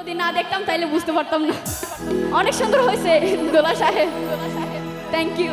যদি না দেখতাম তাইলে বুঝতে পারতাম না। অনেক সুন্দর হয়েছে দোলা সাহেব। Thank you